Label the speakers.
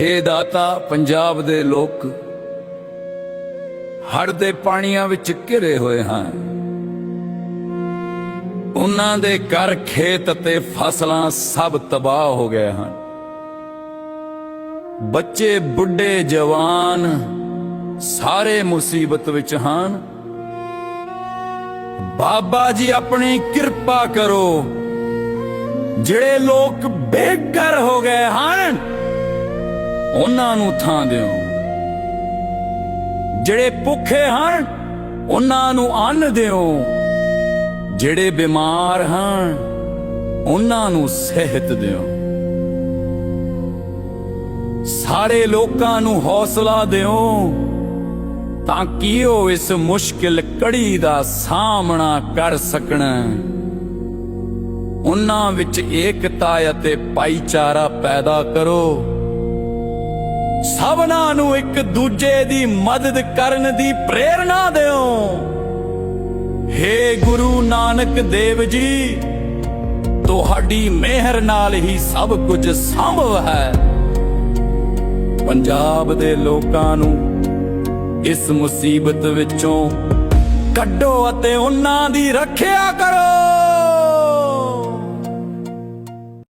Speaker 1: ਹੇ ਦਾਤਾ, ਪੰਜਾਬ ਦੇ ਲੋਕ ਹੜ ਦੇ ਪਾਣੀਆਂ ਵਿੱਚ ਘਿਰੇ ਹੋਏ ਹਨ ਉਹਨਾਂ ਦੇ ਘਰ ਖੇਤ ਅਤੇ ਫਸਲਾਂ ਸਭ ਤਬਾਹ ਹੋ ਗਏ ਹਨ। ਬੱਚੇ, ਬੁੱਢੇ, ਜਵਾਨ ਸਾਰੇ ਮੁਸੀਬਤ ਵਿੱਚ ਹਨ। ਬਾਬਾ ਜੀ, ਆਪਣੀ ਕਿਰਪਾ ਕਰੋ। ਜਿਹੜੇ ਲੋਕ ਬੇਘਰ ਹੋ ਗਏ ਹਨ ਉਹਨਾਂ ਨੂੰ ਥਾਂ ਦਿਓ। ਜਿਹੜੇ ਭੁੱਖੇ ਹਨ, ਉਹਨਾਂ ਨੂੰ ਅੰਨ ਦਿਓ। ਜਿਹੜੇ ਬਿਮਾਰ ਹਨ, ਉਹਨਾਂ ਨੂੰ ਸਿਹਤ ਦਿਓ। ਸਾਰੇ ਲੋਕਾਂ ਨੂੰ ਹੌਸਲਾ ਦਿਓ ਤਾਂ ਕਿ ਉਹ ਇਸ ਮੁਸ਼ਕਿਲ ਕੜੀ ਦਾ ਸਾਹਮਣਾ ਕਰ ਸਕਣ। ਉਹਨਾਂ ਵਿੱਚ ਏਕਤਾ ਅਤੇ ਭਾਈਚਾਰਾ ਪੈਦਾ ਕਰੋ। ਸਭਨਾਂ ਨੂੰ ਇੱਕ ਦੂਜੇ ਦੀ ਮਦਦ ਕਰਨ ਦੀ ਪ੍ਰੇਰਣਾ ਦਿਓ। ਹੇ ਗੁਰੂ ਨਾਨਕ ਦੇਵ ਜੀ, ਤੁਹਾਡੀ ਮਿਹਰ ਨਾਲ ਹੀ ਸਭ ਕੁਝ ਸੰਭਵ ਹੈ। ਪੰਜਾਬ ਦੇ ਲੋਕਾਂ ਨੂੰ ਇਸ ਮੁਸੀਬਤ ਵਿੱਚੋਂ ਕੱਢੋ ਅਤੇ ਉਹਨਾਂ ਦੀ ਰੱਖਿਆ ਕਰੋ।